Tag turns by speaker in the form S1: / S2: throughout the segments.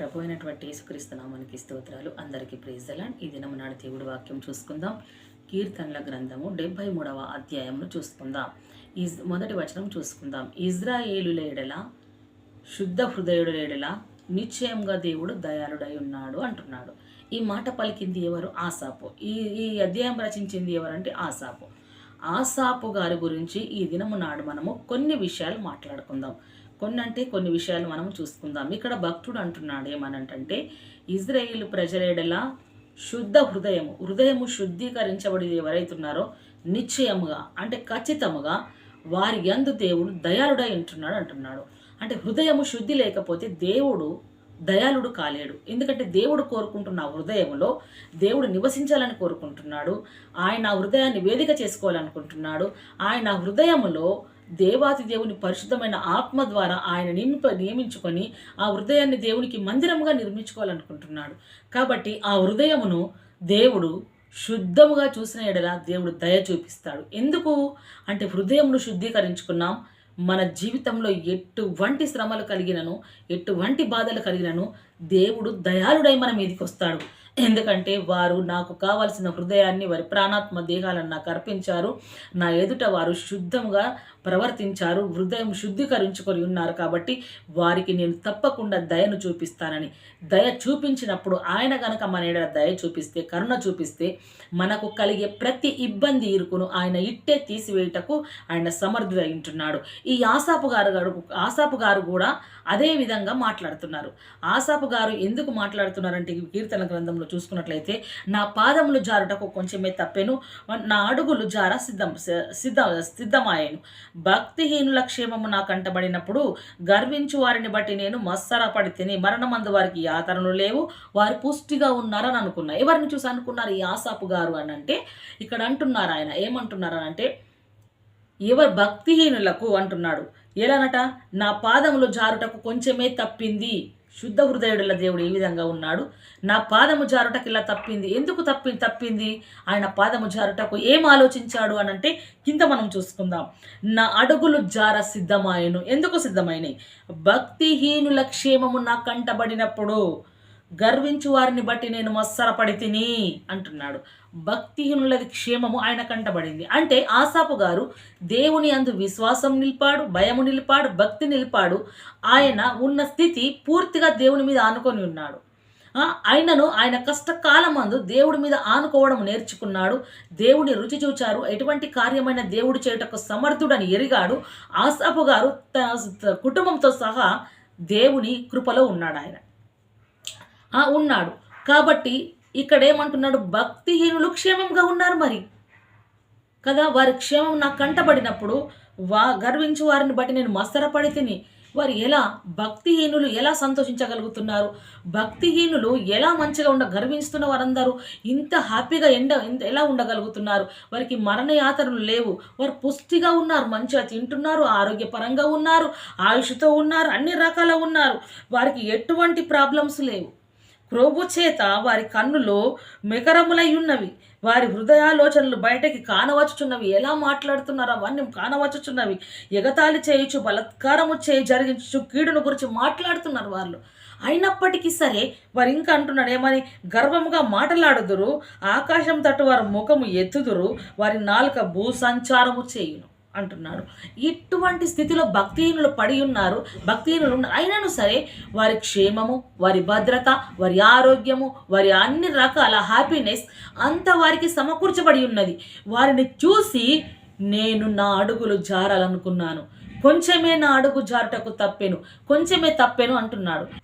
S1: ప్రభు అయినటువంటి యేసుక్రీస్తునామానికి స్తోత్రాలు. అందరికీ ప్రేజలాండ్ ఈ దినం నాడు దేవుడి వాక్యం చూసుకుందాం. కీర్తనల గ్రంథము డెబ్బై మూడవ అధ్యాయంను చూసుకుందాం. ఇజ్ మొదటి వచనం చూసుకుందాం. ఇజ్రాయేలుల ఎడల శుద్ధ హృదయుడు ఎడల నిశ్చయంగా దేవుడు దయాళుడై ఉన్నాడు అంటున్నాడు. ఈ మాట పలికింది ఎవరు? ఆసాపు. ఈ ఈ అధ్యాయం రచించింది ఎవరంటే ఆసాపు. ఆసాపు గారి గురించి ఈ దినము నాడు మనము కొన్ని విషయాలు మాట్లాడుకుందాం. కొన్ని అంటే కొన్ని విషయాలు మనం చూసుకుందాం. ఇక్కడ భక్తుడు అంటున్నాడు ఏమనంటే ఇజ్రాయేల్ ప్రజలేడల శుద్ధ హృదయము హృదయము శుద్ధీకరించబడి ఎవరైతున్నారో నిశ్చయముగా అంటే ఖచ్చితముగా వారి యందు దేవుడు దయాళుడై ఉంటున్నాడు అంటున్నాడు. అంటే హృదయము శుద్ధి లేకపోతే దేవుడు దయాళుడు కాలేడు. ఎందుకంటే దేవుడు కోరుకుంటున్న హృదయంలో దేవుడు నివసించాలని కోరుకుంటున్నాడు. ఆయన ఆ హృదయాన్ని వేదిక చేసుకోవాలనుకుంటున్నాడు. ఆయన హృదయములో దేవాతి దేవుని పరిశుద్ధమైన ఆత్మ ద్వారా ఆయన నియమిప నియమించుకొని ఆ హృదయాన్ని దేవునికి మందిరముగా నిర్మించుకోవాలనుకుంటున్నాడు. కాబట్టి ఆ హృదయమును దేవుడు శుద్ధముగా చూసిన ఎడల దేవుడు దయ చూపిస్తాడు. ఎందుకు? అంటే హృదయమును శుద్ధీకరించుకున్నాం. మన జీవితంలో ఎటువంటి శ్రమలు కలిగినను ఎటువంటి బాధలు కలిగినను దేవుడు దయాళుడై మన మీదకి వస్తాడు. ఎందుకంటే వారు నాకు కావలసిన హృదయాన్ని వారి ప్రాణాత్మ దేహాలను నాకు అర్పించారు. నా ఎదుట వారు శుద్ధంగా ప్రవర్తించారు హృదయం శుద్ధీకరించుకొని ఉన్నారు కాబట్టి వారికి నేను తప్పకుండా దయను చూపిస్తానని. దయ చూపించినప్పుడు ఆయన గనక మన ఎడల దయ చూపిస్తే కరుణ చూపిస్తే మనకు కలిగే ప్రతి ఇబ్బంది ఇరుకును ఆయన ఇట్టే తీసివేయటకు ఆయన సమర్థుడై ఉంటున్నాడు. ఈ ఆసాపు గారు గారు ఆసాపు గారు కూడా అదే విధంగా మాట్లాడుతున్నారు. ఆసాపు గారు ఎందుకు మాట్లాడుతున్నారంటే ఈ కీర్తన గ్రంథంలో చూసుకున్నట్లయితే నా పాదములు జారుటకు కొంచెమే తప్పెను నా అడుగులు జార సిద్ధం సిద్ధ సిద్ధమాయను. భక్తిహీనుల క్షేమము నాకు అంటబడినప్పుడు గర్వించు వారిని బట్టి నేను మత్సరపడి తిని మరణమందు వారికి యాతనలు లేవు. వారు పుష్టిగా ఉన్నారని అనుకున్నా. ఎవరిని చూసి అనుకున్నారు? ఈ ఆసాపు గారు అని అంటే ఇక్కడ అంటున్నారు ఆయన. ఏమంటున్నారు అని అంటే ఎవరు భక్తిహీనులకు అంటున్నాడు? ఎలానట నా పాదములు జారుటకు కొంచెమే తప్పింది. శుద్ధ హృదయుడుల దేవుడు ఏ విధంగా ఉన్నాడు. నా పాదము జారుటకి ఇలా తప్పింది. ఎందుకు తప్పి తప్పింది? ఆయన పాదము జారుటకు ఏం ఆలోచించాడు అని అంటే కింద మనం చూసుకుందాం. నా అడుగులు జార సిద్ధమాయను. ఎందుకు సిద్ధమైనవి భక్తిహీనుల క్షేమము నా కంటబడినప్పుడు గర్వించు వారిని బట్టి నేను మత్సరపడి తిని అంటున్నాడు. భక్తిహీనులది క్షేమము ఆయన కంటబడింది. అంటే ఆసాపు గారు దేవుని అందు విశ్వాసం నిలిపాడు భయము నిలిపాడు భక్తి నిలిపాడు. ఆయన ఉన్న స్థితి పూర్తిగా దేవుని మీద ఆనుకొని ఉన్నాడు. ఆయనను ఆయన కష్టకాలమందు దేవుడి మీద ఆనుకోవడం నేర్చుకున్నాడు. దేవుని రుచి చూచారు. ఎటువంటి కార్యమైన దేవుడు చేయుటకు సమర్థుడని ఎరిగాడు. ఆసాపు గారు తన కుటుంబంతో సహా దేవుని కృపలో ఉన్నాడు ఆయన ఉన్నాడు. కాబట్టి ఇక్కడ ఏమంటున్నాడు భక్తిహీనులు క్షేమంగా ఉన్నారు మరి. కదా వారి క్షేమం నాకు కంటబడినప్పుడు వా గర్వించు వారిని బట్టి నేను మస్తరపడి తిని వారు ఎలా భక్తిహీనులు ఎలా సంతోషించగలుగుతున్నారు? భక్తిహీనులు ఎలా మంచిగా ఉండ గర్విస్తున్న వారందరూ ఇంత హ్యాపీగా ఎండ ఇంత ఎలా ఉండగలుగుతున్నారు? వారికి మరణ యాతనలు లేవు. వారు పుష్టిగా ఉన్నారు మంచిగా తింటున్నారు ఆరోగ్యపరంగా ఉన్నారు ఆయుష్తో ఉన్నారు అన్ని రకాల ఉన్నారు. వారికి ఎటువంటి ప్రాబ్లమ్స్ లేవు. క్రోబు చేత వారి కన్నులో మెకరములై ఉన్నవి వారి హృదయాలోచనలు బయటకి కానవచ్చుచున్నవి. ఎలా మాట్లాడుతున్నారు అవన్నీ కానవచ్చుచున్నవి. ఎగతాళి చేయొచ్చు బలత్కారము చేయి జరిగించు కీడును గురించి మాట్లాడుతున్నారు వాళ్ళు. అయినప్పటికీ సరే వారు ఇంకా అంటున్నాడు ఏమని? గర్వముగా మాటలాడుదురు ఆకాశం తట్టు వారి ముఖము ఎత్తుదురు వారి నాలుక భూసంచారము చేయును. అంటున్నాడు ఇటువంటి స్థితిలో భక్తిహీనులు పడి ఉన్నారు. భక్తిహీనులు ఉన్నారు అయినను సరే వారి క్షేమము వారి భద్రత వారి ఆరోగ్యము వారి అన్ని రకాల హ్యాపీనెస్ అంత వారికి సమకూర్చబడి ఉన్నది. వారిని చూసి నేను నా అడుగులు జారాలనుకున్నాను. కొంచెమే నా అడుగు జారుటకు తప్పెను. కొంచెమే తప్పెను అంటున్నాడు.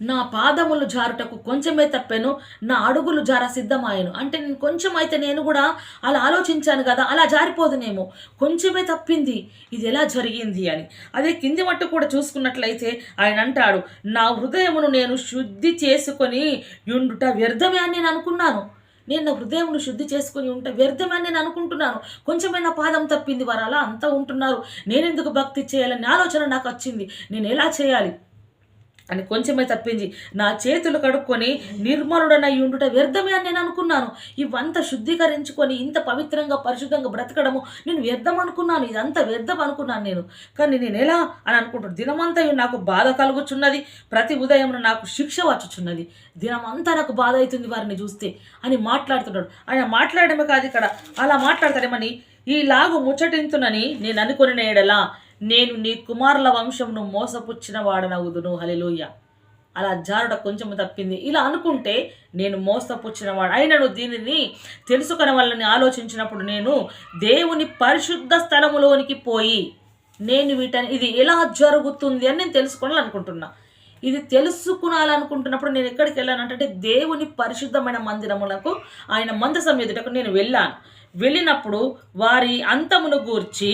S1: నా పాదములు జారుటకు కొంచెమే తప్పాను నా అడుగులు జార సిద్ధమాయను. అంటే నేను కొంచెం అయితే నేను కూడా అలా ఆలోచించాను కదా అలా జారిపోదునేమో. కొంచెమే తప్పింది ఇది ఎలా జరిగింది అని. అదే కింది మట్టు కూడా చూసుకున్నట్లయితే ఆయన అంటాడు నా హృదయమును నేను శుద్ధి చేసుకొని యుండుట వ్యర్థమే అని నేను అనుకున్నాను. నేను నా హృదయంను శుద్ధి చేసుకుని ఉంటే వ్యర్థమని నేను అనుకుంటున్నాను. కొంచెమైనా పాదం తప్పింది వారు అలా అంతా ఉంటున్నారు. నేనెందుకు భక్తి చేయాలని ఆలోచన నాకు వచ్చింది. నేను ఎలా చేయాలి? అని కొంచెమే తప్పించి నా చేతులు కడుక్కొని నిర్మలుడనై ఉండుట వ్యర్థమే అని నేను అనుకున్నాను. ఇవంతా శుద్ధీకరించుకొని ఇంత పవిత్రంగా పరిశుద్ధంగా బ్రతకడము నేను వ్యర్థం అనుకున్నాను. ఇదంతా వ్యర్థం అనుకున్నాను నేను. కానీ నేను ఎలా అని అనుకుంటున్నాను దినమంతా నాకు బాధ కలుగుచున్నది. ప్రతి ఉదయం నాకు శిక్ష వచ్చుచున్నది. దినమంతా నాకు బాధ అవుతుంది వారిని చూస్తే అని మాట్లాడుతున్నాడు. ఆయన మాట్లాడమే కాదు ఇక్కడ. అలా మాట్లాడతాడేమని? ఈలాగు ముచ్చటింతునని నేను అనుకుని నేడలా నేను నీ కుమారుల వంశమును మోసపుచ్చిన వాడనవుదును హలిలోయ అలా జారుడ కొంచెం తప్పింది. ఇలా అనుకుంటే నేను మోసపుచ్చిన వాడు అయినను దీనిని తెలుసుకున్న వాళ్ళని ఆలోచించినప్పుడు నేను దేవుని పరిశుద్ధ స్థలములోనికి పోయి నేను వీటని ఇది ఎలా జరుగుతుంది అని నేను తెలుసుకోవాలనుకుంటున్నా ఇది తెలుసుకునాలనుకుంటున్నప్పుడు నేను ఎక్కడికి వెళ్ళానంటే దేవుని పరిశుద్ధమైన మందిరములకు ఆయన మందసం ఎదుటకు నేను వెళ్ళాను. వెళ్ళినప్పుడు వారి అంతమును గూర్చి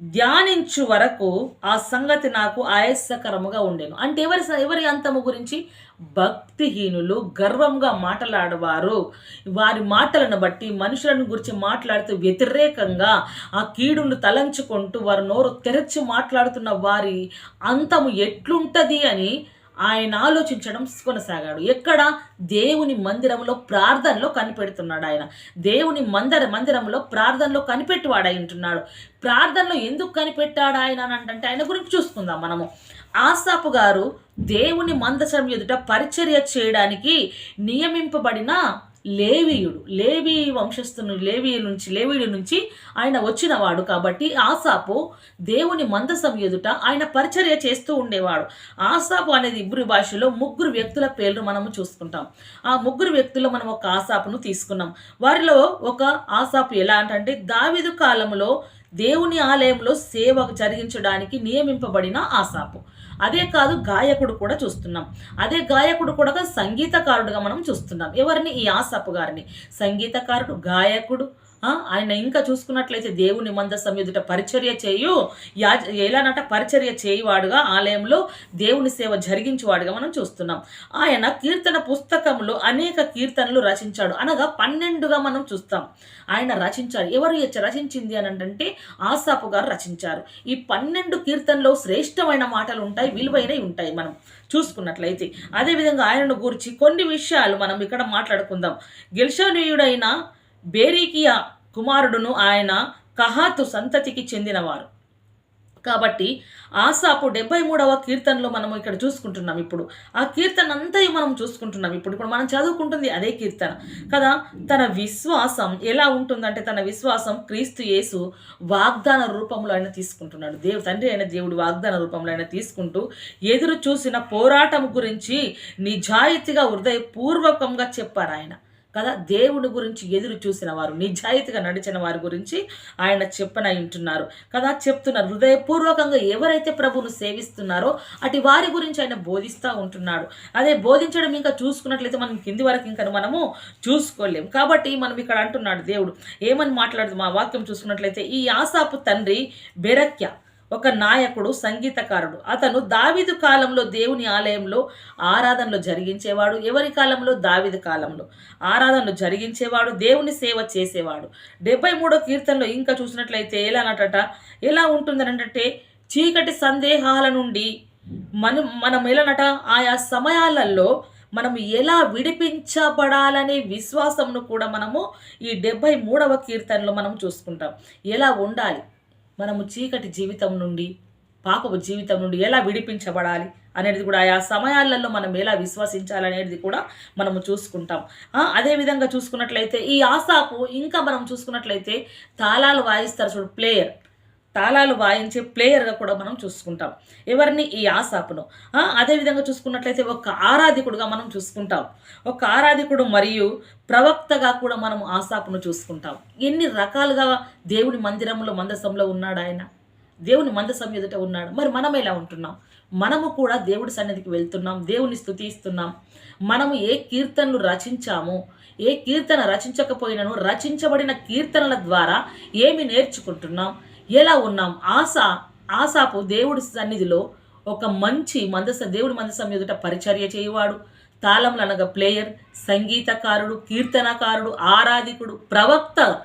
S1: ధ్యానించు వరకు ఆ సంగతి నాకు ఆయాసకరముగా ఉండేను. అంటే ఎవరి ఎవరి అంతము గురించి? భక్తిహీనులు గర్వంగా మాట్లాడవారు. వారి మాటలను బట్టి మనుషులను గురించి మాట్లాడుతూ వ్యతిరేకంగా ఆ కీడును తలంచుకుంటూ వారు నోరు తెరచి మాట్లాడుతున్న వారి అంతము ఎట్లుంటది అని ఆయన ఆలోచించడం కొనసాగాడు. ఎక్కడ? దేవుని మందిరంలో ప్రార్థనలో కనిపెడుతున్నాడు ఆయన. దేవుని మందిర మందిరంలో ప్రార్థనలో కనిపెట్టువాడు అయి ఉంటున్నాడు. ప్రార్థనలో ఎందుకు కనిపెట్టాడు ఆయన అని అంటే ఆయన గురించి చూసుకుందాం మనము. ఆసాపు గారు దేవుని మందసం ఎదుట పరిచర్య చేయడానికి నియమింపబడిన లేవీయుడు లేవి వంశస్థును లేవి నుంచి లేవీయుడి నుంచి ఆయన వచ్చినవాడు కాబట్టి ఆసాపు దేవుని మందసం ఎదుట ఆయన పరిచర్య చేస్తూ ఉండేవాడు. ఆసాపు అనేది ఇబ్రి భాషలో ముగ్గురు వ్యక్తుల పేర్లు మనము చూసుకుంటాం. ఆ ముగ్గురు వ్యక్తుల్లో మనం ఒక ఆసాపును తీసుకున్నాం. వారిలో ఒక ఆసాపు ఎలా అంటే దావిదు కాలంలో దేవుని ఆలయంలో సేవ జరిగించడానికి నియమింపబడిన ఆసాపు. అదే కాదు గాయకుడు కూడా చూస్తున్నాం. అదే గాయకుడు కూడా సంగీతకారుడుగా మనం చూస్తున్నాం. ఎవరిని? ఈ ఆసాపు గారిని. సంగీతకారుడు గాయకుడు ఆయన ఇంకా చూసుకున్నట్లయితే దేవుని మందసం ఎదుట పరిచర్య చేయు యా ఎలానట పరిచర్య చేయువాడుగా ఆలయంలో దేవుని సేవ జరిగించేవాడుగా మనం చూస్తున్నాం. ఆయన కీర్తన పుస్తకంలో అనేక కీర్తనలు రచించాడు. అనగా పన్నెండుగా మనం చూస్తాం. ఆయన రచించాడు ఎవరు ఎచ్చ- రచించింది అని అంటే ఆసాపు గారు రచించారు. ఈ పన్నెండు కీర్తనలో శ్రేష్టమైన మాటలు ఉంటాయి విలువైనవి ఉంటాయి మనం చూసుకున్నట్లయితే. అదేవిధంగా ఆయనను గురించి కొన్ని విషయాలు మనం ఇక్కడ మాట్లాడుకుందాం. గెల్షనీయుడైన బేరీకియా కుమారుడును ఆయన కహాతు సంతతికి చెందినవారు. కాబట్టి ఆసాపు డెబ్బై మూడవ కీర్తనలో మనం ఇక్కడ చూసుకుంటున్నాం ఇప్పుడు. ఆ కీర్తన అంతా మనం చూసుకుంటున్నాం ఇప్పుడు. ఇప్పుడు మనం చదువుకుంటుంది అదే కీర్తన. కదా తన విశ్వాసం ఎలా ఉంటుందంటే తన విశ్వాసం క్రీస్తు యేసు వాగ్దాన రూపంలో ఆయన తీసుకుంటున్నాడు. దేవు తండ్రి అయిన దేవుడు వాగ్దాన రూపంలో ఆయన తీసుకుంటూ ఎదురు చూసిన పోరాటం గురించి నిజాయితీగా హృదయపూర్వకంగా చెప్పారు ఆయన కదా? దేవుని గురించి ఎదురు చూసిన వారు నిజాయితీగా నడిచిన వారి గురించి ఆయన చెప్పన వింటున్నారు. కదా? చెప్తున్నారు. హృదయపూర్వకంగా ఎవరైతే ప్రభువును సేవిస్తున్నారో అటు వారి గురించి ఆయన బోధిస్తూ ఉంటున్నాడు. అదే బోధించడం ఇంకా చూసుకున్నట్లయితే మనం కింది వరకు ఇంకా మనము చూసుకోలేం. కాబట్టి మనం ఇక్కడ అంటున్నాడు దేవుడు. ఏమని మాట్లాడదు? మా వాక్యం చూసుకున్నట్లయితే ఈ ఆసాపు తండ్రి బెరక్య ఒక నాయకుడు సంగీతకారుడు. అతను దావిదు కాలంలో దేవుని ఆలయంలో ఆరాధనలు జరిగించేవాడు. ఎవరి కాలంలో? దావిదు కాలంలో. ఆరాధనలు జరిగించేవాడు దేవుని సేవ చేసేవాడు. డెబ్బై మూడో కీర్తనలో ఇంకా చూసినట్లయితే ఎలానట ఎలా ఉంటుందనంటే చీకటి సందేహాల నుండి మనం మనం ఎలానట ఆయా సమయాలలో మనం ఎలా విడిపించబడాలనే విశ్వాసమును కూడా మనము ఈ డెబ్బై మూడవ కీర్తనలో మనం చూసుకుంటాం. ఎలా ఉండాలి? మనము చీకటి జీవితం నుండి పాపపు జీవితం నుండి ఎలా విడిపించబడాలి అనేది కూడా ఆయా సమయాలలో మనం ఎలా విశ్వసించాలనేది కూడా మనము చూసుకుంటాం. అదేవిధంగా అదే విధంగా చూసుకున్నట్లయితే ఈ ఆశాకు ఇంకా మనం చూసుకున్నట్లయితే తాళాలు వాయిస్తారు చూడు ప్లేయర్. తాళాలు వాయించే ప్లేయర్గా కూడా మనం చూసుకుంటాం. ఎవరిని? ఈ ఆసాపును అదేవిధంగా చూసుకున్నట్లయితే ఒక ఆరాధికుడుగా మనం చూసుకుంటాం. ఒక ఆరాధికుడు మరియు ప్రవక్తగా కూడా మనం ఆసాపును చూసుకుంటాం. ఎన్ని రకాలుగా దేవుని మందిరంలో మందసంలో ఉన్నాడు ఆయన? దేవుని మందసం ఎదుట ఉన్నాడు. మరి మనం ఎలా ఉంటున్నాం? మనము కూడా దేవుడి సన్నిధికి వెళ్తున్నాం దేవుని స్థుతిస్తున్నాం మనము ఏ కీర్తనలు రచించాము? ఏ కీర్తన రచించకపోయినను రచించబడిన కీర్తనల ద్వారా ఏమి నేర్చుకుంటున్నాం? ఎలా ఉన్నాం? ఆశ ఆశాపు దేవుడి సన్నిధిలో ఒక మంచి మందస దేవుడి మందసం ఎదుట పరిచర్య చేయువాడు. తాళంలు అనగా ప్లేయర్ సంగీతకారుడు కీర్తనకారుడు ఆరాధికుడు ప్రవక్త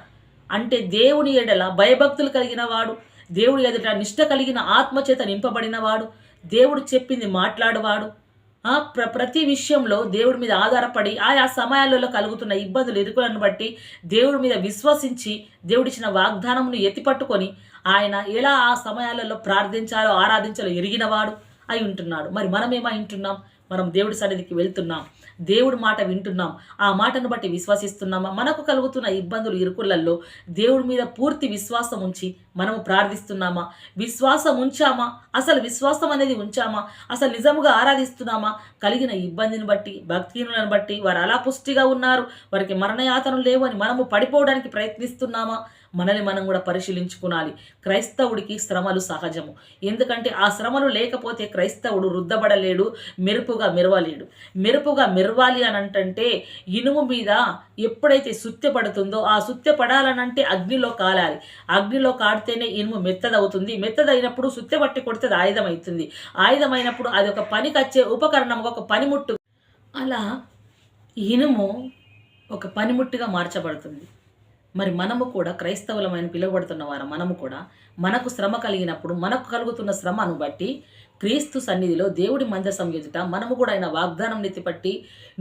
S1: అంటే దేవుని ఎడల భయభక్తులు కలిగిన వాడు. దేవుడి ఎదుట నిష్ట కలిగిన ఆత్మచేత నింపబడినవాడు దేవుడు చెప్పింది మాట్లాడువాడు. ప్ర ప్రతి విషయంలో దేవుడి మీద ఆధారపడి ఆయా సమయాలలో కలుగుతున్న ఇబ్బందులు ఇరుకులను బట్టి దేవుడి మీద విశ్వసించి దేవుడిచ్చిన వాగ్దానమును ఎత్తిపట్టుకొని ఆయన ఎలా ఆ సమయాలలో ప్రార్థించాలో ఆరాధించాలో ఎరిగినవాడు అయి ఉంటున్నాడు. మరి మనం ఏమై ఉంటున్నాం? మనం దేవుడి సన్నిధికి వెళ్తున్నాం. దేవుడి మాట వింటున్నాం. ఆ మాటను బట్టి విశ్వసిస్తున్నామా మనకు కలుగుతున్న ఇబ్బందులు ఇరుకులలో దేవుడి మీద పూర్తి విశ్వాసం ఉంచి మనము ప్రార్థిస్తున్నామా? విశ్వాసం ఉంచామా? అసలు విశ్వాసం అనేది ఉంచామా? అసలు నిజముగా ఆరాధిస్తున్నామా? కలిగిన ఇబ్బందిని బట్టి భక్తిహీనులను బట్టి వారు అలా పుష్టిగా ఉన్నారు. వారికి మరణయాతనం లేవు అని మనము పడిపోవడానికి ప్రయత్నిస్తున్నామా? మనల్ని మనం కూడా పరిశీలించుకోవాలి క్రైస్తవుడికి శ్రమలు సహజము. ఎందుకంటే ఆ శ్రమలు లేకపోతే క్రైస్తవుడు రుద్దబడలేడు మెరుపుగా మెరవలేడు. మెరుపుగా మెరవాలి అని అంటే ఇనుము మీద ఎప్పుడైతే సుత్తె పడుతుందో ఆ సుత్తె పడాలనంటే అగ్నిలో కాలాలి. అగ్నిలో కాడితేనే ఇనుము మెత్తదవుతుంది. మెత్తదైనప్పుడు సుత్తె పట్టి కొడితే అది ఆయుధం అవుతుంది ఆయుధం అయినప్పుడు అది ఒక పనికొచ్చే ఉపకరణం ఒక పనిముట్టు. అలా ఇనుము ఒక పనిముట్టుగా మార్చబడుతుంది. మరి మనము కూడా క్రైస్తవులమైన పిలువబడుతున్న వారు మనము కూడా మనకు శ్రమ కలిగినప్పుడు మనకు కలుగుతున్న శ్రమను బట్టి క్రీస్తు సన్నిధిలో దేవుడి మందసం ఎదుట మనము కూడా ఆయన వాగ్దానం నెత్తిపట్టి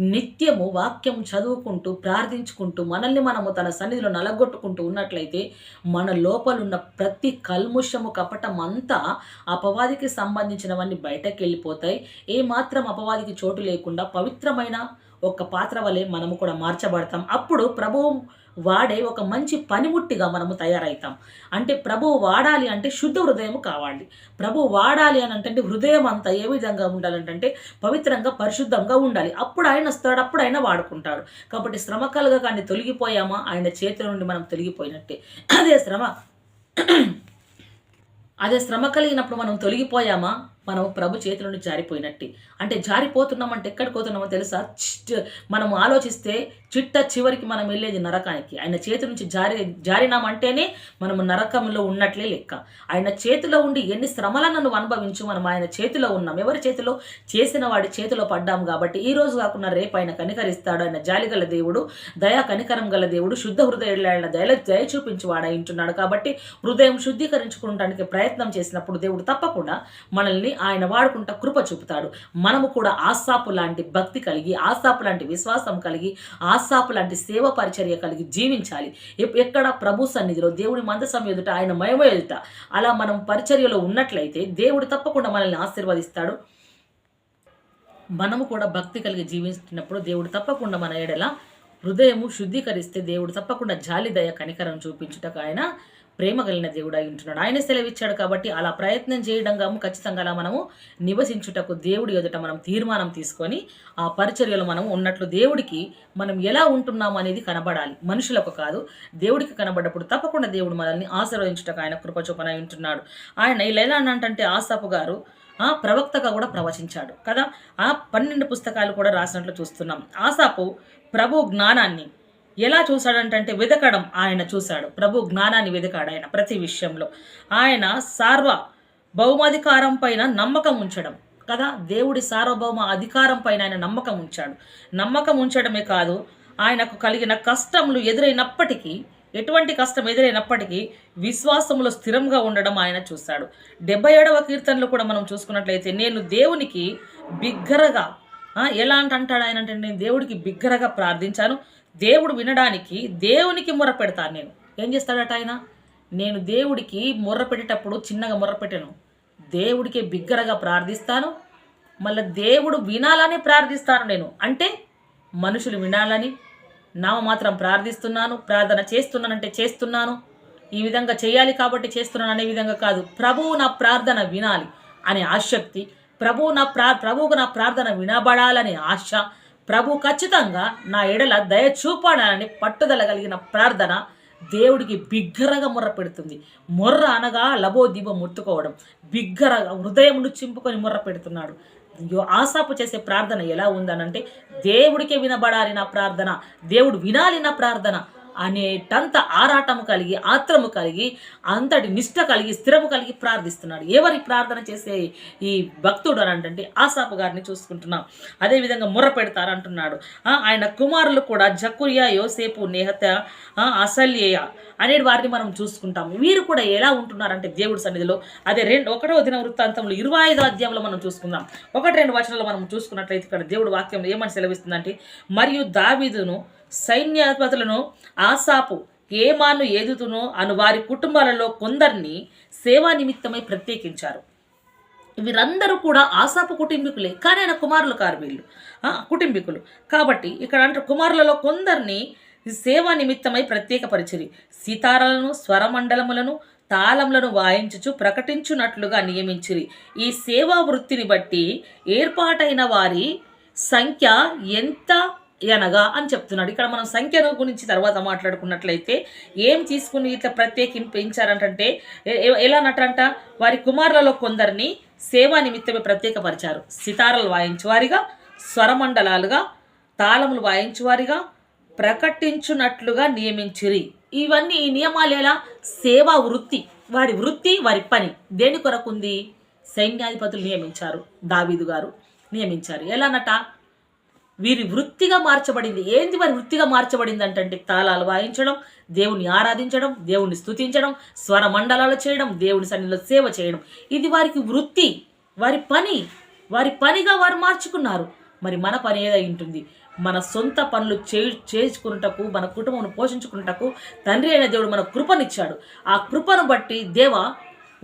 S1: నిత్యము వాక్యం చదువుకుంటూ ప్రార్థించుకుంటూ మనల్ని మనము తన సన్నిధిలో నలగొట్టుకుంటూ ఉన్నట్లయితే మన లోపలున్న ప్రతి కల్ముషము కపటం అంతా అపవాదికి సంబంధించినవన్నీ బయటకు వెళ్ళిపోతాయి. ఏమాత్రం అపవాదికి చోటు లేకుండా పవిత్రమైన ఒక పాత్ర వలె మనము కూడా మార్చబడతాం. అప్పుడు ప్రభువు వాడే ఒక మంచి పనిముట్టిగా మనము తయారవుతాం అంటే ప్రభు వాడాలి అంటే శుద్ధ హృదయం కావాలి. ప్రభు వాడాలి అని అంటే హృదయం అంతా ఏ విధంగా ఉండాలంటే పవిత్రంగా పరిశుద్ధంగా ఉండాలి. అప్పుడు ఆయన వస్తాడు అప్పుడు ఆయన వాడుకుంటాడు. కాబట్టి శ్రమ కలుగా కానీ తొలగిపోయామా? ఆయన చేతుల నుండి మనం తొలగిపోయినట్టే. అదే శ్రమ. అదే శ్రమ కలిగినప్పుడు మనం తొలగిపోయామా? మనం ప్రభు చేతుల నుండి జారిపోయినట్టు. అంటే జారిపోతున్నామంటే ఎక్కడికి పోతున్నామో తెలుసా? మనం ఆలోచిస్తే చిట్ట చివరికి మనం వెళ్ళేది నరకానికి. ఆయన చేతి నుంచి జారి జారినామంటేనే మనం నరకంలో ఉన్నట్లే లెక్క. ఆయన చేతిలో ఉండి ఎన్ని శ్రమలను నువ్వు అనుభవించు మనం ఆయన చేతిలో ఉన్నాం. ఎవరి చేతిలో? చేసిన వాడి చేతిలో పడ్డాం కాబట్టి. ఈ రోజు కాకుండా రేపు ఆయన కనికరిస్తాడు. ఆయన జాలి గల దేవుడు దయా కనికరం గల దేవుడు శుద్ధ హృదయుడైన దయ దయ చూపించి వాడు ఉంటున్నాడు కాబట్టి హృదయం శుద్ధీకరించుకోవడానికి ప్రయత్నం చేసినప్పుడు దేవుడు తప్పకుండా మనల్ని ఆయన వాడుకుంటా కృప చూపుతాడు. మనము కూడా ఆశాపు లాంటి భక్తి కలిగి ఆశాపు లాంటి విశ్వాసం కలిగి ఆశాపు లాంటి సేవ పరిచర్య కలిగి జీవించాలి. ఎక్కడ ప్రభు సన్నిధిలో దేవుడి మందసం ఎదుట ఆయన మయమ ఎదుట అలా మనం పరిచర్యలో ఉన్నట్లయితే దేవుడు తప్పకుండా మనల్ని ఆశీర్వదిస్తాడు. మనము కూడా భక్తి కలిగి జీవిస్తున్నప్పుడు దేవుడు తప్పకుండా మన ఎడల హృదయము శుద్ధీకరిస్తే దేవుడు తప్పకుండా జాలిదయ కనికరం చూపించుటకు ఆయన ప్రేమ కలిగిన దేవుడు అయి ఉంటున్నాడు. ఆయన సెలవిచ్చాడు కాబట్టి అలా ప్రయత్నం చేయడంగా ఖచ్చితంగా అలా మనము నివసించుటకు దేవుడి ఎదుట మనం తీర్మానం తీసుకొని ఆ పరిచర్యలు మనం ఉన్నట్లు దేవుడికి మనం ఎలా ఉంటున్నాము అనేది కనబడాలి. మనుషులకు కాదు దేవుడికి కనబడ్డప్పుడు తప్పకుండా దేవుడు మనల్ని ఆశీర్వదించుటకు ఆయన కృపచూపన ఉంటున్నాడు. ఆయన ఇలా ఎలా అంటే ఆసాపు గారు ఆ ప్రవక్తగా కూడా ప్రవచించాడు. కదా? ఆ పన్నెండు పుస్తకాలు కూడా రాసినట్లు చూస్తున్నాం. ఆసాపు ప్రభు జ్ఞానాన్ని ఎలా చూశాడంటే వెతకడం ఆయన చూశాడు. ప్రభు జ్ఞానాన్ని వెతకాడు ఆయన ప్రతి విషయంలో. ఆయన సార్వ భౌమాధికారం పైన నమ్మకం ఉంచడం కదా? దేవుడి సార్వభౌమ అధికారం పైన ఆయన నమ్మకం ఉంచాడు. నమ్మకం ఉంచడమే కాదు ఆయనకు కలిగిన కష్టములు ఎదురైనప్పటికీ ఎటువంటి కష్టం ఎదురైనప్పటికీ విశ్వాసములో స్థిరంగా ఉండడం ఆయన చూశాడు. డెబ్బై ఏడవ కీర్తనలు కూడా మనం చూసుకున్నట్లయితే నేను దేవునికి బిగ్గరగా ఎలా అంటాడు ఆయన అంటే నేను దేవుడికి బిగ్గరగా ప్రార్థించాను. దేవుడు వినడానికి దేవునికి మొర్ర పెడతాను నేను. ఏం చేస్తాడట ఆయన? నేను దేవుడికి మొర్ర పెట్టేటప్పుడు చిన్నగా మొర్ర పెట్టాను. దేవుడికి బిగ్గరగా ప్రార్థిస్తాను. మళ్ళీ దేవుడు వినాలని ప్రార్థిస్తాను నేను. అంటే మనుషులు వినాలని నామ మాత్రం ప్రార్థిస్తున్నాను ప్రార్థన చేస్తున్నానంటే చేస్తున్నాను. ఈ విధంగా చేయాలి కాబట్టి చేస్తున్నాను అనే విధంగా కాదు. ప్రభువు నా ప్రార్థన వినాలి అనే ఆసక్తి ప్రభువు నా ప్రా ప్రభువుకు నా ప్రార్థన వినబడాలనే ఆశ ప్రభు ఖచ్చితంగా నా ఎడల దయ చూపాడాలని పట్టుదల కలిగిన ప్రార్థన దేవుడికి బిగ్గరగా మొర్ర పెడుతుంది. మొర్ర అనగా లబోదిబ ముట్టుకోవడం. బిగ్గరగా హృదయమును చింపుకొని మొర్ర పెడుతున్నాడు. ఆశాపు చేసే ప్రార్థన ఎలా ఉందనంటే దేవుడికే వినబడాలి నా ప్రార్థన దేవుడు వినాలి నా ప్రార్థన అనేటంత ఆరాటము కలిగి ఆత్రము కలిగి అంతటి నిష్ట కలిగి స్థిరము కలిగి ప్రార్థిస్తున్నాడు. ఎవరి ప్రార్థన చేసే ఈ భక్తుడు అని అంటే ఆసాపు గారిని చూసుకుంటున్నాం. అదేవిధంగా ముర్ర పెడతారంటున్నాడు అంటున్నాడు. ఆయన కుమారులు కూడా జకురియా యోసేపు నేహత అసల్యేయ అనేది వారిని మనం చూసుకుంటాం వీరు కూడా ఎలా ఉంటున్నారంటే దేవుడి సన్నిధిలో అదే రెండు ఒకటో దిన వృత్తాంతంలో ఇరవై ఐదో అధ్యాయంలో మనం చూసుకుందాం. ఒకటి రెండు వచనంలో మనం చూసుకున్నట్లయితే ఇక్కడ దేవుడు వాక్యం ఏమని సెలవిస్తుందంటే మరియు దావీదును సైన్యాధిపతులను ఆసాపు ఏమాను ఏదుతును అను వారి కుటుంబాలలో కొందరిని సేవా నిమిత్తమై ప్రత్యేకించారు. వీరందరూ కూడా ఆసాపు కుటుంబీకులే కానీ ఆయన కుమారులు కారు వీళ్ళు. కుటుంబీకులు. కాబట్టి ఇక్కడ అంటే కుమారులలో కొందరిని సేవా నిమిత్తమై ప్రత్యేకపరిచిరి సితారాలను స్వరమండలములను తాళములను వాయించుచు ప్రకటించున్నట్లుగా నియమించిరి. ఈ సేవా వృత్తిని బట్టి ఏర్పాటైన వారి సంఖ్య ఎంత అనగా అని చెప్తున్నాడు. ఇక్కడ మనం సంఖ్యను గురించి తర్వాత మాట్లాడుకున్నట్లయితే ఏం తీసుకుని ఇట్లా ప్రత్యేకించారంటే ఎలా నటంట వారి కుమారులలో కొందరిని సేవా నిమిత్తమే ప్రత్యేకపరిచారు. సితారలు వాయించువారిగా స్వరమండలాలుగా తాళములు వాయించువారిగా ప్రకటించున్నట్లుగా నియమించిరి. ఇవన్నీ ఈ నియమాలు ఎలా? సేవా వృత్తి. వారి వృత్తి వారి పని. దేని కొరకు ఉంది సైన్యాధిపతులు నియమించారు. దావీదు గారు నియమించారు. ఎలానట వీరి వృత్తిగా మార్చబడింది. ఏంది వారి వృత్తిగా మార్చబడింది అంటే తాళాలు వాయించడం దేవుని ఆరాధించడం దేవుని స్థుతించడం స్వర మండలాలు చేయడం దేవుని సన్నిధిలో సేవ చేయడం. ఇది వారికి వృత్తి వారి పని. వారి పనిగా వారు మార్చుకున్నారు. మరి మన పని ఏదై ఉంటుంది? మన సొంత పనులు చే చేసుకున్నటకు మన కుటుంబం పోషించుకున్నటకు తండ్రి అయిన దేవుడు మన కృపనిచ్చాడు. ఆ కృపను బట్టి దేవ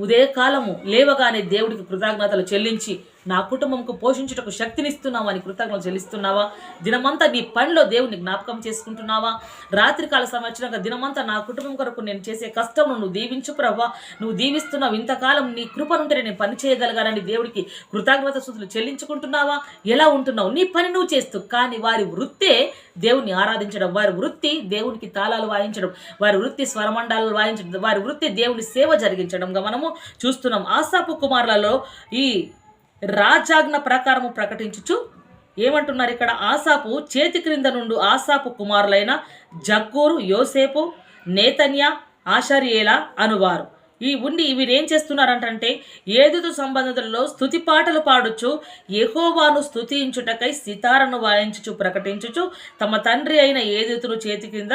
S1: ఉదయకాలము లేవగానే దేవుడికి కృతజ్ఞతలు చెల్లించి నా కుటుంబంకు పోషించుటకు శక్తినిస్తున్నావా అని కృతజ్ఞతలు చెల్లిస్తున్నావా? దినమంతా నీ పనిలో దేవుని జ్ఞాపకం చేసుకుంటున్నావా? రాత్రికాల సంవత్సరంగా దినమంతా నా కుటుంబం కొరకు నేను చేసే కష్టం నువ్వు దీవించు ప్రభా. నువ్వు దీవిస్తున్నావు. ఇంతకాలం నీ కృపనుంటే నేను పని చేయగలగానని దేవుడికి కృతజ్ఞత స్థుతులు చెల్లించుకుంటున్నావా? ఎలా ఉంటున్నావు? నీ పని నువ్వు చేస్తూ. కానీ వారి వృత్తే దేవుని ఆరాధించడం. వారి వృత్తి దేవునికి తాళాలు వాయించడం. వారి వృత్తి స్వరమండాలు వాయించడం. వారి వృత్తి దేవుని సేవ జరిగించడంగా మనము చూస్తున్నాం. ఆసాపు కుమారులలో ఈ రాజాజ్ఞ ప్రకారము ప్రకటించుచు ఏమంటున్నారు ఇక్కడ? ఆసాపు చేతి క్రింద నుండి ఆసాపు కుమారులైన జగ్గూరు యోసేపు నేతన్య ఆషర్యేల అనువారు. ఈ ఉండి వీరేం చేస్తున్నారంటే ఏదుదు సంబంధితులలో స్థుతి పాటలు పాడుచు ఎహోవాను స్తుతించుటకై సితారను వాయించుచు ప్రకటించుచు తమ తండ్రి అయిన ఏదుతును చేతి క్రింద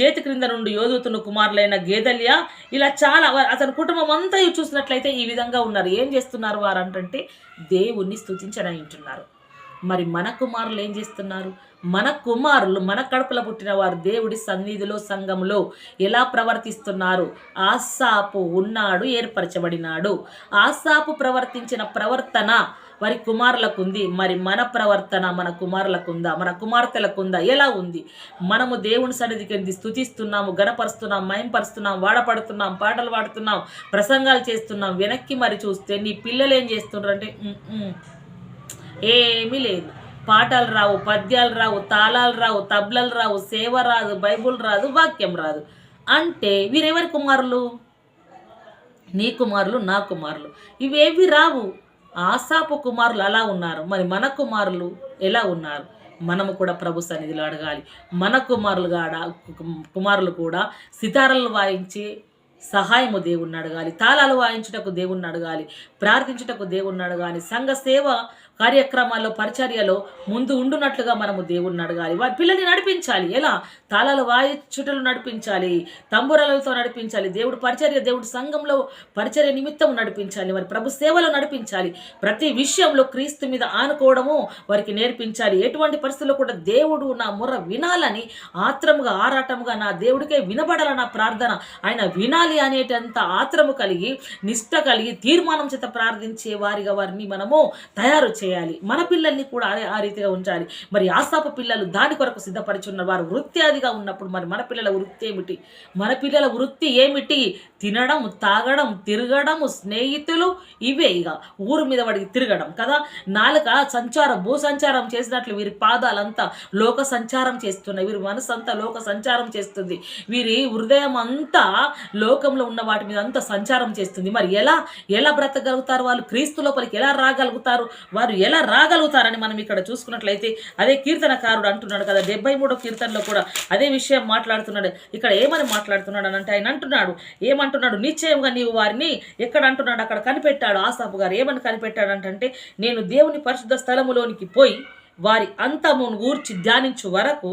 S1: చేతి క్రింద నుండి యోధుతును కుమారులైన గేదల్య ఇలా చాలా అతని కుటుంబం అంతా చూసినట్లయితే ఈ విధంగా ఉన్నారు. ఏం చేస్తున్నారు వారు దేవుణ్ణి స్థుతించడం మరి మన కుమారులు ఏం చేస్తున్నారు? మన కుమారులు మన కడుపులో పుట్టిన వారు దేవుడి సన్నిధిలో సంఘంలో ఎలా ప్రవర్తిస్తున్నారు? ఆసాపు ఉన్నాడు ఏర్పరచబడినాడు. ఆసాపు ప్రవర్తించిన ప్రవర్తన వారి కుమారులకు ఉంది మరి మన ప్రవర్తన మన కుమారులకు ఉందా మన కుమార్తెలకు ఉందా ఎలా ఉంది? మనము దేవుని సన్నిధికి వెళ్ళి స్థుతిస్తున్నాము గణపరుస్తున్నాం మయంపరుస్తున్నాం వాడపడుతున్నాం పాటలు పాడుతున్నాం ప్రసంగాలు చేస్తున్నాం. వెనక్కి మరి చూస్తే నీ పిల్లలు ఏం చేస్తుండ్రంటే ఏమీ లేదు. పాటలు రావు పద్యాలు రావు తాళాలు రావు తబ్లలు రావు సేవ రాదు బైబుల్ రాదు వాక్యం రాదు. అంటే వీరెవరి కుమారులు? నీ కుమారులు నా కుమారులు. ఇవేవి రావు. ఆసాపు కుమారులు అలా ఉన్నారు. మరి మన కుమారులు ఎలా ఉన్నారు? మనము కూడా ప్రభు సన్నిధిలో అడగాలి. మన కుమారులు కాడ కుమారులు కూడా సితారలు వాయించి సహాయము దేవుణ్ణి అడగాలి. తాళాలు వాయించుటకు దేవుణ్ణి అడగాలి. ప్రార్థించుటకు దేవుణ్ణి అడగాలి. సంఘ సేవ కార్యక్రమాల్లో పరిచర్యలో ముందు ఉండునట్లుగా మనము దేవుణ్ణి అడగాలి. వారి పిల్లల్ని నడిపించాలి. ఎలా? తాళాలు వాయిచుటలు నడిపించాలి. తంబురాలతో నడిపించాలి. దేవుడు పరిచర్య దేవుడు సంఘంలో పరిచర్య నిమిత్తం నడిపించాలి. వారి ప్రభు సేవలో నడిపించాలి. ప్రతి విషయంలో క్రీస్తు మీద ఆనుకోవడము వారికి నేర్పించాలి. ఎటువంటి పరిస్థితుల్లో కూడా దేవుడు నా ముర్ర వినాలని ఆత్రముగా ఆరాటముగా నా దేవుడికే వినబడాల నా ప్రార్థన ఆయన వినాలి అనేటంత ఆత్రము కలిగి నిష్ట కలిగి తీర్మానం చేత ప్రార్థించే వారిగా వారిని మనము తయారు చేయాలి. చేయాలి. మన పిల్లల్ని కూడా అదే ఆ రీతిగా ఉంచాలి. మరి ఆస్తాప పిల్లలు దాని కొరకు సిద్ధపరిచున్న వారు వృత్తి అదిగా ఉన్నప్పుడు మరి మన పిల్లల వృత్తి ఏమిటి? మన పిల్లల వృత్తి ఏమిటి? తినడం తాగడం తిరగడం స్నేహితులు ఇవే ఇక. ఊరు మీద వాడికి తిరగడం కదా. నాలుక సంచారం భూ సంచారం చేసినట్లు వీరి పాదాలంతా లోక సంచారం చేస్తున్నాయి. వీరి మనసు అంతా లోక సంచారం చేస్తుంది. వీరి హృదయం అంతా లోకంలో ఉన్న వాటి మీద అంతా సంచారం చేస్తుంది. మరి ఎలా? ఎలా బ్రతకగలుగుతారు వాళ్ళు? క్రీస్తు లోపలికి ఎలా రాగలుగుతారు? వారు ఎలా రాగలుగుతారని మనం ఇక్కడ చూసుకున్నట్లయితే అదే కీర్తనకారుడు అంటున్నాడు కదా. డెబ్బై మూడో కీర్తనలో కూడా అదే విషయం మాట్లాడుతున్నాడు. ఇక్కడ ఏమని మాట్లాడుతున్నాడు అని అంటే ఆయన అంటున్నాడు. అంటున్నాడు. నిశ్చయంగా నీవు వారిని ఎక్కడ అంటున్నాడు? అక్కడ కనిపెట్టాడు. ఆసాపు గారు ఏమని కనిపెట్టాడు అంటే నేను దేవుని పరిశుద్ధ స్థలములోనికి పోయి వారి అంతమును గూర్చి ధ్యానించు వరకు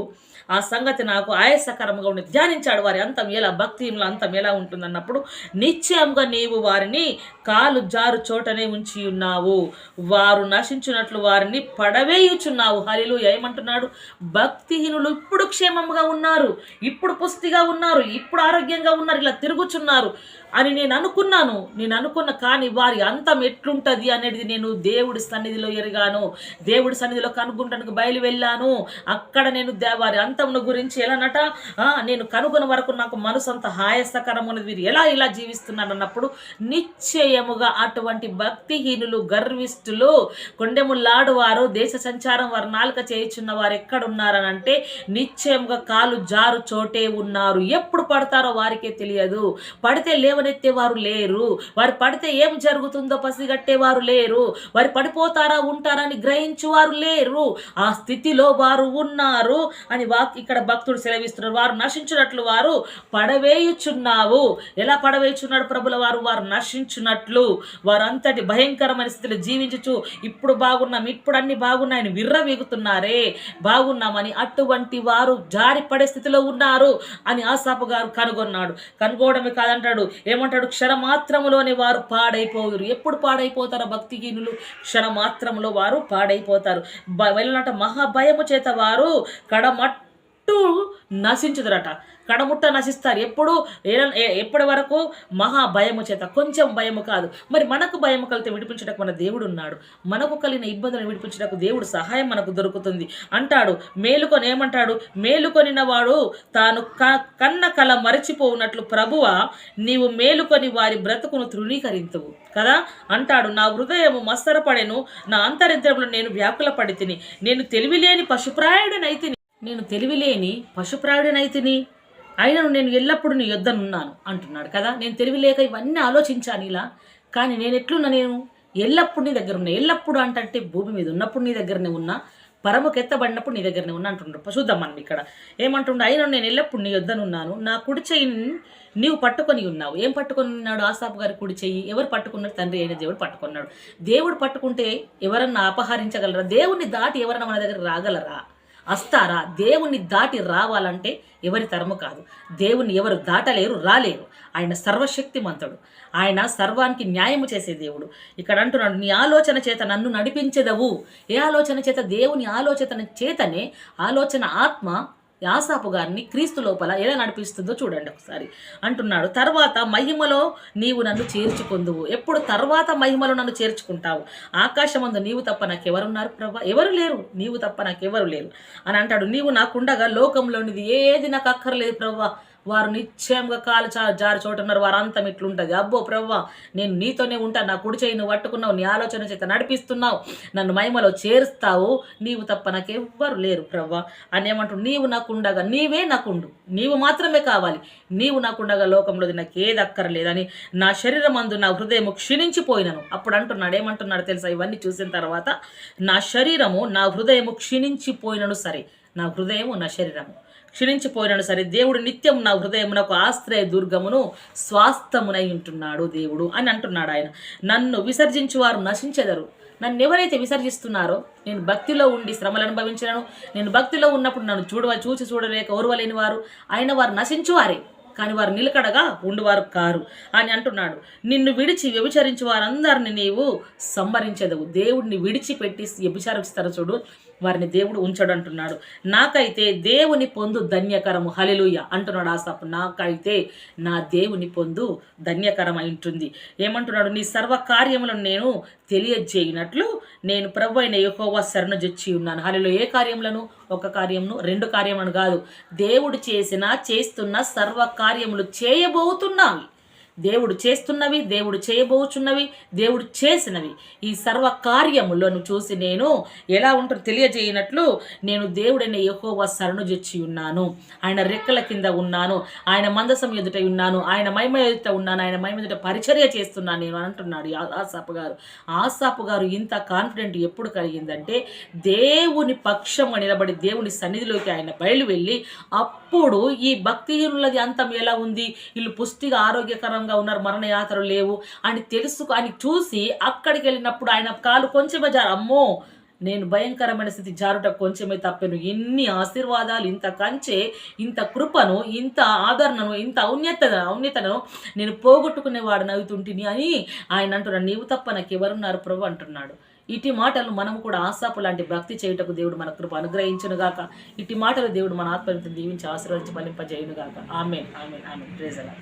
S1: ఆ సంగతి నాకు ఆయాసకరంగా ఉండి ధ్యానించాడు వారి అంతం ఎలా భక్తిలో అంతం ఎలా ఉంటుందన్నప్పుడు నిశ్చయంగా నీవు వారిని కాలు జారు చోటనే ఉంచి ఉన్నావు. వారు నశించినట్లు వారిని పడవేయుచున్నావు. హరిలు ఏమంటున్నాడు? భక్తిహీనులు ఇప్పుడు క్షేమంగా ఉన్నారు. ఇప్పుడు పుష్టిగా ఉన్నారు. ఇప్పుడు ఆరోగ్యంగా ఉన్నారు. ఇలా తిరుగుచున్నారు అని నేను అనుకున్నాను. నేను అనుకున్న కానీ వారి అంతం ఎట్లుంటుంది అనేది నేను దేవుడి సన్నిధిలో ఎరిగాను. దేవుడి సన్నిధిలో కనుగొనడానికి బయలు వెళ్ళాను. అక్కడ నేను వారి అంత అంతమును గురించి ఎలానట? ఆ, నేను కనుగొన వరకు నాకు మనసు అంత హాయసకరం వీరు ఎలా ఇలా జీవిస్తున్నారు అన్నప్పుడు నిశ్చయముగా అటువంటి భక్తిహీనులు గర్విష్ఠులు కొండెములాడు వారు దేశ సంచారం వారు నాలుక చేయుచున్న వారు ఎక్కడున్నారనంటే నిశ్చయముగా నిశ్చయంగా కాలు జారు చోటే ఉన్నారు. ఎప్పుడు పడతారో వారికే తెలియదు. పడితే లేవనెత్తే వారు లేరు. వారు పడితే ఏం జరుగుతుందో పసిగట్టేవారు లేరు. వారు పడిపోతారా ఉంటారని గ్రహించువారు లేరు. ఆ స్థితిలో వారు ఉన్నారు అని వా ఇక్కడ భక్తుడు సెలవిస్తున్నారు. వారు నశించినట్లు వారు పడవేయుచున్నావు. ఎలా పడవేయుచున్నాడు ప్రభుల వారు? వారు నశించున్నట్లు వారంతటి భయంకరమైన స్థితిలో జీవించుచు ఇప్పుడు బాగున్నాం ఇప్పుడు అన్ని బాగున్నాయని విర్రవీగుతున్నారే. బాగున్నామని అటువంటి వారు జారి పడే స్థితిలో ఉన్నారు అని ఆసాపు గారు కనుగొన్నాడు. కనుగోవడమే కాదంటాడు. ఏమంటాడు? క్షణమాత్రములోనే వారు పాడైపోయారు. ఎప్పుడు పాడైపోతారో భక్తిహీనులు? క్షణమాత్రములో వారు పాడైపోతారు. బ- మహాభయము చేత వారు కడమట్టు నశించుదురట. కడముట్ట నశిస్తారు. ఎప్పుడు ఎప్పటి వరకు? మహా భయము చేత. కొంచెం భయము కాదు. మరి మనకు భయము కలితే విడిపించటకు మన దేవుడు ఉన్నాడు. మనకు కలిగిన ఇబ్బందులను విడిపించటకు దేవుడు సహాయం మనకు దొరుకుతుంది. అంటాడు మేలుకొని ఏమంటాడు? మేలుకొనిన వాడు తాను క- కన్న కల మరచిపోవునట్లు ప్రభువ నీవు మేలుకొని వారి బ్రతుకును తృణీకరింతువు కదా? అంటాడు నా హృదయము మస్తరపడెను నా అంతరింద్రములు నేను వ్యాకుల పడితిని నేను తెలివిలేని పశుప్రాయుడనైతిని నేను తెలివిలేని పశుప్రాయుడినైతిని అయినను నేను ఎల్లప్పుడూ నీ యొద్దనున్నాను అంటున్నాడు కదా. నేను తెలివిలేక ఇవన్నీ ఆలోచించాను ఇలా. కానీ నేను ఎట్లున్నా నేను? ఎల్లప్పుడు నీ దగ్గర ఉన్నా ఎల్లప్పుడు అంటే భూమి మీద ఉన్నప్పుడు నీ దగ్గరనే ఉన్నా. పరముకెత్తబడినప్పుడు నీ దగ్గరనే ఉన్నా అంటుండ్రు. చూద్దాం మనం ఇక్కడ. ఏమంటుండే? అయినా నేను ఎల్లప్పుడు నీ యొద్దనున్నాను. నా కుడి చెయ్యిని నీవు పట్టుకొని ఉన్నావు. ఏం పట్టుకొని ఉన్నాడు ఆసాపు గారి కుడి చెయ్యి? ఎవరు పట్టుకున్నాడు? తండ్రి అయిన దేవుడు పట్టుకున్నాడు. దేవుడు పట్టుకుంటే ఎవరన్నా అపహరించగలరా? దేవుణ్ణి దాటి ఎవరన్నా మన దగ్గర రాగలరా? అస్తారా? దేవుణ్ణి దాటి రావాలంటే ఎవరి తరము కాదు. దేవుణ్ణి ఎవరు దాటలేరు రాలేరు. ఆయన సర్వశక్తిమంతుడు. ఆయన సర్వానికి న్యాయము చేసే దేవుడు. ఇక్కడ అంటున్నాడు నీ ఆలోచన చేత నన్ను నడిపించదవు. ఏ ఆలోచన చేత? దేవుని ఆలోచన చేతనే ఆలోచన ఆత్మ యాసాపు గారిని క్రీస్తు లోపల ఎలా నడిపిస్తుందో చూడండి ఒకసారి. అంటున్నాడు తర్వాత మహిమలో నీవు నన్ను చేర్చుకుందువు. ఎప్పుడు తర్వాత మహిమలో నన్ను చేర్చుకుంటావు? ఆకాశమందు నీవు తప్ప నాకు ఎవరున్నారు ప్రభా? ఎవరు లేరు? నీవు తప్ప నాకు లేరు? అని అంటాడు నీవు నాకుండగా లోకంలోనిది ఏది నాకు అక్కర్లేదు ప్రభా? వారు నిశ్చయంగా కాలు చా జారి చోటున్నారు. వారంతం ఇట్లుంటుంది. అబ్బో ప్రవ్వ నేను నీతోనే ఉంటా. నా కుడి చేయి నువ్వు పట్టుకున్నావు. నీ ఆలోచన చేత నడిపిస్తున్నావు. నన్ను మహిమలో చేరుస్తావు. నీవు తప్ప నాకు ఎవ్వరు లేరు ప్రవ్వ. అని ఏమంటు నీవు నాకుండగా నీవే నాకుండు నీవు మాత్రమే కావాలి. నీవు నాకుండగా లోకంలో నాకు ఏది అక్కర్లేదని నా శరీరం అందు నా హృదయం క్షీణించిపోయినను. అప్పుడు అంటున్నాడు. ఏమంటున్నాడు తెలుసా? ఇవన్నీ చూసిన తర్వాత నా శరీరము నా హృదయము క్షీణించిపోయినను సరే. నా హృదయము నా శరీరము. క్షీణించిపోయినాడు. సరే దేవుడు నిత్యం నా హృదయమునకు ఆశ్రయ దుర్గమును స్వాస్థమునై ఉంటున్నాడు దేవుడు అని అంటున్నాడు ఆయన. నన్ను విసర్జించు వారు నశించెదరు. నన్ను ఎవరైతే విసర్జిస్తున్నారో నేను భక్తిలో ఉండి శ్రమలు అనుభవించినను నేను భక్తిలో ఉన్నప్పుడు నన్ను చూడవ చూసి చూడలేక ఓర్వలేని వారు. ఆయన వారు నశించువారే కానీ వారు నిలకడగా ఉండువారు కారు అని అంటున్నాడు. నిన్ను విడిచి వ్యభిచరించు వారందరిని నీవు సంహరించదవు. దేవుడిని విడిచిపెట్టి వ్యభిచరిస్తారు చూడు. వారిని దేవుడు ఉంచడంటున్నాడు. నాకైతే దేవుని పొందు ధన్యకరము. హలెలుయ అంటున్నాడు ఆసాప్. నాకైతే నా దేవుని పొందు ధన్యకరం ఉంటుంది. ఏమంటున్నాడు? నీ సర్వ కార్యములను నేను తెలియజేయనట్లు నేను ప్రభు అయిన యెహోవా శరణు జొచ్చి ఉన్నాను. హలిలో ఏ కార్యములను? ఒక కార్యమును రెండు కార్యములను కాదు. దేవుడు చేసిన చేస్తున్న సర్వ కార్యములు చేయబోతున్నావి దేవుడు చేస్తున్నవి దేవుడు చేయబోచున్నవి దేవుడు చేసినవి. ఈ సర్వ కార్యములను చూసి నేను ఎలా ఉంటుందో తెలియజేయనట్లు నేను దేవుడైన ఎహోవ శరణు జొచ్చి ఉన్నాను. ఆయన రెక్కల కింద ఉన్నాను ఆయన మందసం ఎదుట ఉన్నాను ఆయన మహిమ ఎదుట ఉన్నాను ఆయన మహిమ ఎదుట పరిచర్య చేస్తున్నాను నేను అంటున్నాడు ఆ- ఆసాపు గారు. ఆసాపు గారు ఇంత కాన్ఫిడెంట్ ఎప్పుడు కలిగిందంటే దేవుని పక్షంగా నిలబడి దేవుని సన్నిధిలోకి ఆయన బయలు వెళ్ళి అప్పుడు ఈ భక్తిహీనులది అంతం ఎలా ఉంది? వీళ్ళు పుష్టిగా ఆరోగ్యకరం ఆరోగ్యకరంగా ఉన్నారు మరణయాత్రలు లేవు అని తెలుసు అని చూసి అక్కడికి వెళ్ళినప్పుడు ఆయన కాలు కొంచెమే జారు అమ్మో నేను భయంకరమైన స్థితి జారుట కొంచెమే తప్పాను. ఎన్ని ఆశీర్వాదాలు ఇంత కంచె ఇంత కృపను ఇంత ఆదరణను ఇంత ఔన్నత ఔన్నతను నేను పోగొట్టుకునేవాడు నవ్వుతుంటిని అని ఆయన అంటున్నాడు. నీవు తప్ప నాకు ఎవరున్నారు ప్రభు అంటున్నాడు. ఇటు మాటలు మనము కూడా ఆశాపు లాంటి భక్తి చేయుటకు దేవుడు మన కృప అనుగ్రహించును గాక. ఇటు మాటలు దేవుడు మన ఆత్మని దీవించి ఆశీర్వదించి ఫలింపజేయును గాక. Amen amen amen. ప్రేజలా